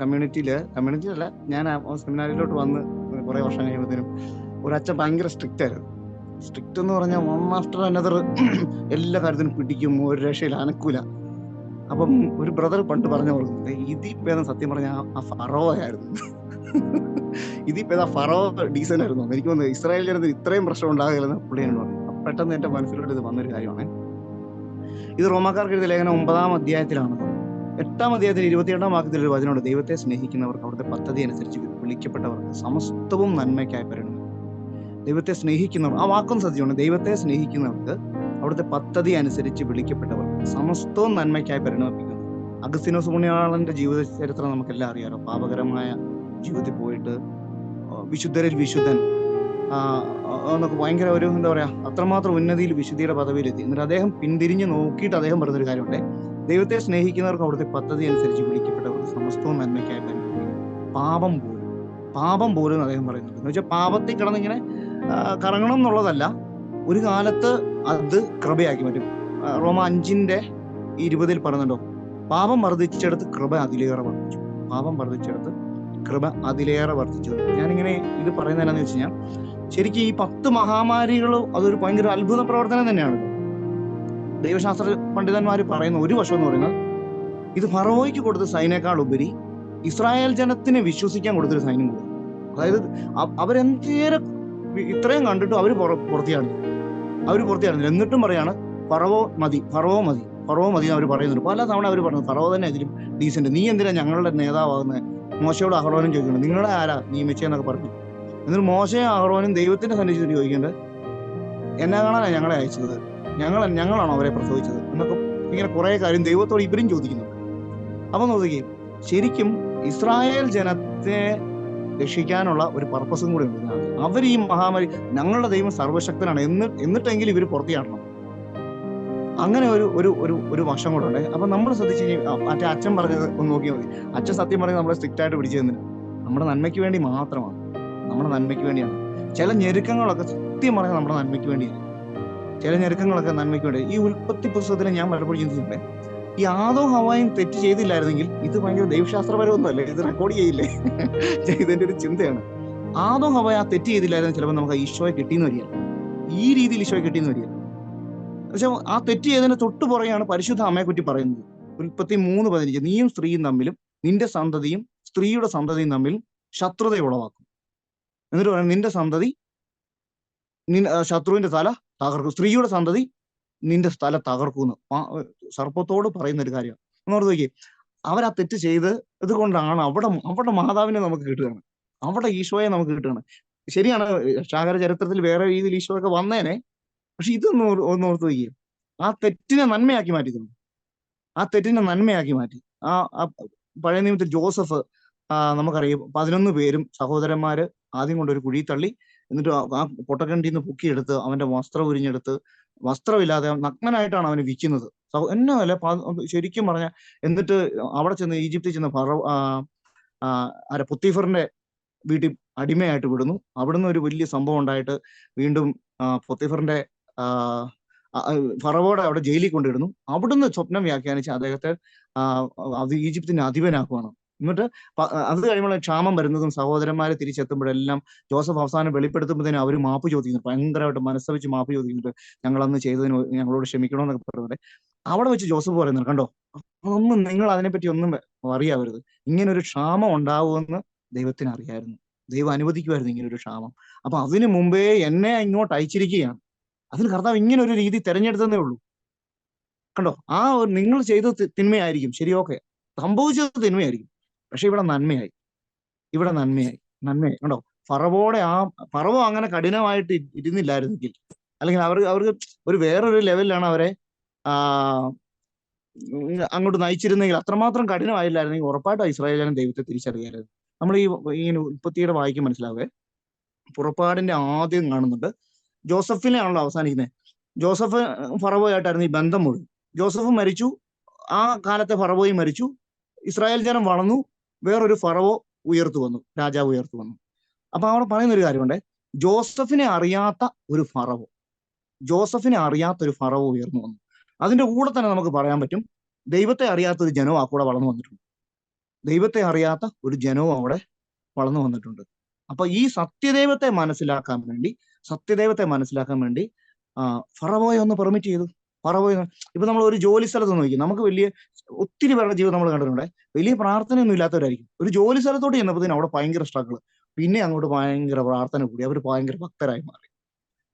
കമ്മ്യൂണിറ്റിയിൽ കമ്മ്യൂണിറ്റിയിലല്ല ഞാൻ സെമിനാറിലോട്ട് വന്ന് കുറെ വർഷം കഴിയുമ്പോഴത്തേനും ഒരച്ഛൻ ഭയങ്കര സ്ട്രിക്റ്റ് ആയിരുന്നു. സ്ട്രിക്റ്റ് എന്ന് പറഞ്ഞാൽ വൺ ആഫ്റ്റർ അനദർ എല്ലാ കാര്യത്തിനും പിടിക്കും ഒരു രക്ഷയിൽ അനക്കൂല. അപ്പം ഒരു ബ്രദർ പണ്ട് പറഞ്ഞ ഇതിൽ ഭേദം സത്യം പറഞ്ഞ ആ ഫറോയായിരുന്നു ഭേദം ഫറോ ഡീസൻ ആയിരുന്നു. എനിക്ക് തോന്നുന്നു ഇസ്രായേൽ ജനത്തിന് ഇത്രയും പ്രശ്നം ഉണ്ടാകില്ലെന്ന് പുള്ളി എന്നോട് പറഞ്ഞു. അപ്പൊ പെട്ടെന്ന് എന്റെ മനസ്സിലോട്ട് ഇത് വന്നൊരു കാര്യമാണ്. ഇത് റോമാക്കാർക്ക് എഴുതിയ ലേഖനം ഒമ്പതാം അധ്യായത്തിലാണ്. എട്ടാം അധ്യായത്തിൽ ഇരുപത്തിയെട്ടാം വാക്യത്തിൽ ഒരു വചനമുണ്ട്. ദൈവത്തെ സ്നേഹിക്കുന്നവർക്ക് അവിടുത്തെ പദ്ധതി അനുസരിച്ച് വിളിക്കപ്പെട്ടവർക്ക് സമസ്തവും നന്മയ്ക്കായി പരിണമിക്കും ദൈവത്തെ സ്നേഹിക്കുന്നവർ ആ വാക്കും സത്യമാണ്. ദൈവത്തെ സ്നേഹിക്കുന്നവർക്ക് അവിടുത്തെ പദ്ധതി അനുസരിച്ച് വിളിക്കപ്പെട്ടവർ സമസ്തവും നന്മയ്ക്കായി പരിണമിപ്പിക്കുന്നു. അഗസ്തിനോസ് പുണ്യാളന്റെ ജീവിത ചരിത്രം നമുക്കെല്ലാം അറിയാലോ. പാപകരമായ ജീവിതത്തിൽ പോയിട്ട് വിശുദ്ധരിൽ വിശുദ്ധൻ എന്നൊക്കെ ഭയങ്കര ഒരു എന്താ പറയാ അത്രമാത്രം ഉന്നതിയിൽ വിശുദ്ധിയുടെ പദവിയിലെത്തി. എന്നിട്ട് അദ്ദേഹം പിന്തിരിഞ്ഞ് നോക്കിയിട്ട് അദ്ദേഹം പറഞ്ഞൊരു കാര്യമുണ്ട്. ദൈവത്തെ സ്നേഹിക്കുന്നവർക്ക് അവിടുത്തെ പദ്ധതി അനുസരിച്ച് വിളിക്കപ്പെട്ടവർക്ക് സമസ്തവും നന്മയ്ക്കായി പാപം പോലും പാപം പോലും അദ്ദേഹം പറയുന്നുണ്ട്. എന്ന് വെച്ചാൽ പാപത്തിൽ കിടന്നിങ്ങനെ കറങ്ങണം എന്നുള്ളതല്ല ഒരു കാലത്ത് അത് കൃപയാക്കി പറ്റും റോമ അഞ്ചിന്റെ ഇരുപതിൽ പറയുന്നുണ്ടോ പാപം വർദ്ധിച്ചെടുത്ത് കൃപ അതിലേറെ വർദ്ധിച്ചു. പാപം വർദ്ധിച്ചെടുത്ത് കൃപ അതിലേറെ വർദ്ധിച്ചു. ഞാനിങ്ങനെ ഇത് പറയുന്നത് എന്താണെന്ന് വെച്ച് കഴിഞ്ഞാൽ ശരിക്കും ഈ പത്ത് മഹാമാരികളും അതൊരു ഭയങ്കര അത്ഭുത പ്രവർത്തനം തന്നെയാണ്. ദൈവശാസ്ത്ര പണ്ഡിതന്മാർ പറയുന്ന ഒരു വശം എന്ന് പറയുന്നത് ഇത് ഫറോയ്ക്ക് കൊടുത്ത സൈനേക്കാൾ ഉപരി ഇസ്രായേൽ ജനത്തിന് വിശ്വസിക്കാൻ കൊടുത്തൊരു സൈന്യം കൂടി. അതായത് അവരെന്തേരെ ഇത്രയും കണ്ടിട്ടും പുറ- പുറത്തിയാണില്ല അവർ പുറത്തിയാണില്ല എന്നിട്ടും പറയാണ് ഫറവോ മതി ഫറവോ മതി ഫറവോ മതി എന്ന് അവർ പറയുന്നുണ്ട്. പല തവണ അവർ പറഞ്ഞു ഫറവോ തന്നെ ഇതിലും ഡീസന്റ് നീ എന്തിനാ ഞങ്ങളുടെ നേതാവാകുന്നത് മോശയോട് അഹ്റോനും ചോദിക്കുന്നത് നിങ്ങളെ ആരാ? നിയമിച്ചെന്നൊക്കെ പറഞ്ഞു. എന്നിട്ട് മോശയും അഹ്റോനും ദൈവത്തിന്റെ സന്നിധിയിൽ ചോദിക്കേണ്ടത് എന്നെ കാണാനാണ് ഞങ്ങളെ അയച്ചത്? ഞങ്ങൾ ഞങ്ങളാണോ അവരെ പ്രസവിച്ചത്? എന്നൊക്കെ ഇങ്ങനെ കുറെ കാര്യം ദൈവത്തോട് ഇവരും ചോദിക്കുന്നുണ്ട്. അപ്പൊ നോക്കുകയും ശരിക്കും ഇസ്രായേൽ ജനത്തെ രക്ഷിക്കാനുള്ള ഒരു പർപ്പസും കൂടെ ഉണ്ട് അവർ ഈ മഹാമാരി ഞങ്ങളുടെ ദൈവം സർവശക്തനാണ് എന്ന് എന്നിട്ടെങ്കിലും ഇവർ പുറത്തു പുറത്തിയാടണം അങ്ങനെ ഒരു ഒരു ഒരു ഒരു വശം കൂടെ ഉണ്ട്. അപ്പൊ നമ്മൾ ശ്രദ്ധിച്ചു മറ്റേ അച്ഛൻ പറഞ്ഞത് ഒന്ന് നോക്കിയാൽ മതി. അച്ഛൻ സത്യം പറഞ്ഞ് നമ്മളെ സ്ട്രിക്റ്റ് ആയിട്ട് പിടിച്ചു തന്നില്ല. നമ്മുടെ നന്മയ്ക്ക് വേണ്ടി മാത്രമാണ്. നമ്മുടെ നന്മയ്ക്ക് വേണ്ടിയാണ്. ചില ഞെരുക്കങ്ങളൊക്കെ സത്യം പറഞ്ഞാൽ നമ്മുടെ നന്മയ്ക്ക് വേണ്ടിയാണ്. ചില ഞെരുക്കങ്ങളൊക്കെ നന്മയ്ക്ക് വേണ്ടി. ഈ ഉൽപ്പത്തി പുസ്തകത്തിൽ ഞാൻ പലപ്പോഴും ചിന്തിച്ചിട്ടുണ്ട്. ഈ ആദോ ഹവായും തെറ്റ് ചെയ്തില്ലായിരുന്നെങ്കിൽ ഇത് ഭയങ്കര ദൈവശാസ്ത്രപരമൊന്നുമല്ലേ. ഇത് റെക്കോർഡ് ചെയ്യില്ലേ? ഇതിന്റെ ഒരു ചിന്തയാണ്. ആദോ ഹവായ തെറ്റ് ചെയ്തില്ലായിരുന്നു ചിലപ്പോൾ നമുക്ക് ഈശോയെ കിട്ടിയെന്ന് വരിക ഈ രീതിയിൽ ഈശോയെ കിട്ടിയെന്ന് വരിക പക്ഷെ ആ തെറ്റ് ചെയ്തതിന് തൊട്ട് പുറകെയാണ് പരിശുദ്ധ അമ്മയെ കുറ്റി പറയുന്നത്. ഉൽപ്പത്തി മൂന്ന് പതിനഞ്ച്. നീയും സ്ത്രീയും തമ്മിലും നിന്റെ സന്തതിയും സ്ത്രീയുടെ സന്തതിയും തമ്മിൽ ശത്രുത ഉളവാക്കും. എന്നിട്ട് പറയാം നിന്റെ സന്തതി ശത്രുവിന്റെ തല തകർക്കും. സ്ത്രീയുടെ സന്തതി നിന്റെ തല തകർക്കുന്നു സർപ്പത്തോട് പറയുന്ന ഒരു കാര്യമാണ് എന്നോർത്ത് നോക്കിയേ. അവർ ആ തെറ്റ് ചെയ്ത് ഇതുകൊണ്ടാണ് അവിടെ അവിടെ മാതാവിനെ നമുക്ക് കിട്ടുകയാണ്. അവിടെ ഈശോയെ നമുക്ക് കിട്ടുകയാണ്. ശരിയാണ് ശാകര ചരിത്രത്തിൽ വേറെ രീതിയിൽ ഈശോ ഒക്കെ വന്നേനെ പക്ഷെ ഇതൊന്ന് ഒന്ന് ഓർത്ത് നോക്കിയേ. ആ തെറ്റിനെ നന്മയാക്കി മാറ്റി തന്നു ആ തെറ്റിനെ നന്മയാക്കി മാറ്റി. ആ പഴയ നിയമത്തിൽ ജോസഫ് നമുക്കറിയാം പതിനൊന്ന് പേരും സഹോദരന്മാര് ആദ്യം കൊണ്ട് ഒരു കുഴി തള്ളി എന്നിട്ട് ആ- പൊട്ടക്കണ്ടിയിൽ നിന്ന് പൊക്കിയെടുത്ത് അവന്റെ വസ്ത്രം ഉരിഞ്ഞെടുത്ത് വസ്ത്രമില്ലാതെ നഗ്നനായിട്ടാണ് അവന് വിൽക്കുന്നത്. എന്നല്ല ശരിക്കും പറഞ്ഞ എന്നിട്ട് അവിടെ ചെന്ന് ഈജിപ്തിൽ ചെന്ന് ഫറ ആ, പുത്തീഫറിന്റെ വീട്ടിൽ അടിമയായിട്ട് വിടുന്നു അവിടുന്ന് ഒരു വലിയ സംഭവം ഉണ്ടായിട്ട് വീണ്ടും പൊത്തിഫറിന്റെ ഫറവോടെ അവിടെ ജയിലിൽ കൊണ്ടിടുന്നു അവിടുന്ന് സ്വപ്നം വ്യാഖ്യാനിച്ച് അദ്ദേഹത്തെ അത് ഈജിപ്തിന്റെ അധിപനാക്കുവാണ്. എന്നിട്ട് അത് കഴിയുമ്പോൾ ക്ഷാമം വരുന്നതും സഹോദരന്മാരെ തിരിച്ചെത്തുമ്പോഴെല്ലാം ജോസഫ് അവസാനം വെളിപ്പെടുത്തുമ്പോഴത്തേനും അവർ മാപ്പ് ചോദിക്കുന്നു. ഭയങ്കരമായിട്ട് മനസ്സവിച്ച് മാപ്പ് ചോദിക്കുന്നുണ്ട്. ഞങ്ങൾ അന്ന് ചെയ്തതിന് ഞങ്ങളോട് ക്ഷമിക്കണമെന്നൊക്കെ പറയുന്നത് അവിടെ വെച്ച് ജോസഫ് പറയുന്നത് കണ്ടോ? ഒന്നും നിങ്ങൾ അതിനെപ്പറ്റി ഒന്നും അറിയാവരുത്. ഇങ്ങനെ ഒരു ക്ഷാമം ഉണ്ടാവുമെന്ന് ദൈവത്തിന് അറിയായിരുന്നു. ദൈവം അനുവദിക്കുമായിരുന്നു ഇങ്ങനെ ഒരു ക്ഷാമം. അപ്പൊ അതിനു മുമ്പേ എന്നെ ഇങ്ങോട്ട് അയച്ചിരിക്കുകയാണ്. അതിന് കർത്താവ് ഇങ്ങനെ ഒരു രീതി തെരഞ്ഞെടുത്തതേ ഉള്ളൂ. കണ്ടോ? ആ ഒരു നിങ്ങൾ ചെയ്ത തിന്മയായിരിക്കും. ശരി ഓക്കെ. സംഭവിച്ചത് തിന്മയായിരിക്കും. പക്ഷെ ഇവിടെ നന്മയായി. ഇവിടെ നന്മയായി. നന്മയായി. കണ്ടോ? ഫറവോടെ ആ ഫറവോ അങ്ങനെ കഠിനമായിട്ട് ഇരുന്നില്ലായിരുന്നെങ്കിൽ അല്ലെങ്കിൽ അവർ അവർക്ക് ഒരു വേറൊരു ലെവലിലാണ് അവരെ അങ്ങോട്ട് നയിച്ചിരുന്നെങ്കിൽ അത്രമാത്രം കഠിനമായില്ലായിരുന്നെങ്കിൽ ഉറപ്പായിട്ടും ഇസ്രായേലിനെ ദൈവത്തെ തിരിച്ചറിയായിരുന്നു നമ്മൾ ഈ ഈ ഉൽപ്പത്തിയുടെ വായിക്കും മനസ്സിലാവേ. പുറപ്പാടിന്റെ ആദ്യം കാണുന്നുണ്ട് ജോസഫിനെയാണല്ലോ അവസാനിക്കുന്നത്. ജോസഫ് ഫറവോയായിട്ടായിരുന്നു ഈ ബന്ധം മുഴുവൻ. ജോസഫ് മരിച്ചു. ആ കാലത്തെ ഫറവോയും മരിച്ചു. ഇസ്രായേൽ ജനം വളർന്നു. വേറൊരു ഫറവോ ഉയർത്തു വന്നു. രാജാവ് ഉയർത്തു വന്നു. അപ്പൊ അവിടെ പറയുന്ന ഒരു കാര്യമുണ്ട്. ജോസഫിനെ അറിയാത്ത ഒരു ഫറവോ. ജോസഫിനെ അറിയാത്ത ഒരു ഫറവോ ഉയർന്നു വന്നു. അതിന്റെ കൂടെ തന്നെ നമുക്ക് പറയാൻ പറ്റും. ദൈവത്തെ അറിയാത്ത ഒരു ജനവും ആ കൂടെ വളർന്നു വന്നിട്ടുണ്ട്. ദൈവത്തെ അറിയാത്ത ഒരു ജനവും അവിടെ വളർന്നു വന്നിട്ടുണ്ട്. അപ്പൊ ഈ സത്യദൈവത്തെ മനസ്സിലാക്കാൻ വേണ്ടി സത്യദൈവത്തെ മനസ്സിലാക്കാൻ വേണ്ടി ഫറവോയെ ഒന്ന് പെർമിറ്റ് ചെയ്തു. ഫറവോയെ ഇപ്പൊ നമ്മൾ ഒരു ജോലി സ്ഥലത്ത് നോക്കി നമുക്ക് വലിയ ഒത്തിരി പേരുടെ ജീവിതം നമ്മൾ കണ്ടിട്ടുണ്ട്. വലിയ പ്രാർത്ഥനയൊന്നും ഇല്ലാത്തവരായിരിക്കും. ഒരു ജോലി സ്ഥലത്തോട്ട് ചെന്നപ്പോഴത്തേനും അവിടെ ഭയങ്കര സ്ട്രഗിൾ പിന്നെ അങ്ങോട്ട് ഭയങ്കര പ്രാർത്ഥന കൂടി അവർ ഭയങ്കര ഭക്തരായി മാറി.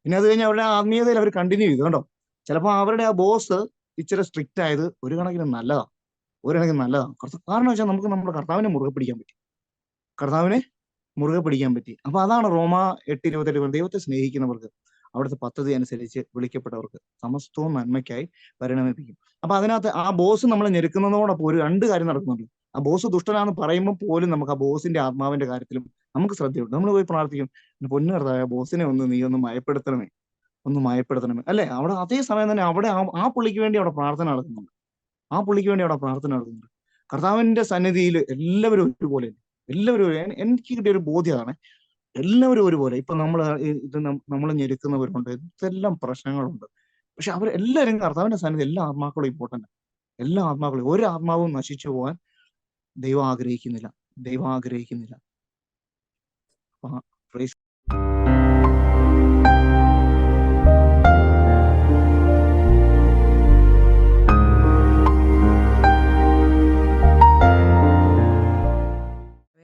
പിന്നെ അത് കഴിഞ്ഞ് അവരുടെ ആത്മീയതയിൽ അവർ കണ്ടിന്യൂ ചെയ്തു. കണ്ടോ? ചിലപ്പോൾ അവരുടെ ആ ബോസ് ഇച്ചിരി സ്ട്രിക്റ്റ് ആയത് ഒരു കണക്കിന് നല്ലതാണ് ഒരു കണക്കിന് നല്ലതാണ് കാരണം വെച്ചാൽ നമുക്ക് നമ്മുടെ കർത്താവിനെ മുറുകെ പിടിക്കാൻ പറ്റും. കർത്താവിനെ മുറുകെ പിടിക്കാൻ പറ്റി. അപ്പൊ അതാണ് റോമ എട്ട് ഇരുപത്തെട്ട്. ദൈവത്തെ സ്നേഹിക്കുന്നവർക്ക് അവിടുത്തെ പദ്ധതി അനുസരിച്ച് വിളിക്കപ്പെട്ടവർക്ക് സമസ്തവും നന്മയ്ക്കായി പരിണമിപ്പിക്കും. അപ്പൊ അതിനകത്ത് ആ ബോസ് നമ്മളെ ഞെരുക്കുന്നതോടൊപ്പം ഒരു രണ്ട് കാര്യം നടക്കുന്നുണ്ട്. ആ ബോസ് ദുഷ്ടനാന്ന് പറയുമ്പോൾ പോലും നമുക്ക് ആ ബോസിന്റെ ആത്മാവിന്റെ കാര്യത്തിലും നമുക്ക് ശ്രദ്ധയുണ്ട്. നമ്മൾ പോയി പ്രാർത്ഥിക്കും "എന്റെ പൊന്നു കർത്താവേ ബോസിനെ ഒന്ന് നീ ഒന്ന് മയപ്പെടുത്തണമേ ഒന്ന് മയപ്പെടുത്തണമേ. അല്ലെ? അവിടെ അതേ സമയം തന്നെ അവിടെ ആ- പുള്ളിക്ക് വേണ്ടി അവിടെ പ്രാർത്ഥന നടക്കുന്നുണ്ട്. ആ പുള്ളിക്ക് വേണ്ടി അവിടെ പ്രാർത്ഥന നടക്കുന്നുണ്ട്. കർത്താവിന്റെ സന്നിധിയിൽ എല്ലാവരും ഒരുപോലെ എല്ലാവരും എനിക്ക് കിട്ടിയ ഒരു ബോധ്യമാണ്. എല്ലാവരും ഒരുപോലെ. ഇപ്പൊ നമ്മൾ ഇത് നമ്മൾ ഞെരുക്കുന്നവരുണ്ട്. ഇതെല്ലാം പ്രശ്നങ്ങളുണ്ട്. പക്ഷെ അവർ എല്ലാവരും കർത്താവിന്റെ സന്നിധി എല്ലാ ആത്മാക്കളും ഇമ്പോർട്ടന്റ് എല്ലാ ആത്മാക്കളും ഒരു ആത്മാവും നശിച്ചു പോകാൻ ദൈവം ആഗ്രഹിക്കുന്നില്ല. ദൈവം ആഗ്രഹിക്കുന്നില്ല.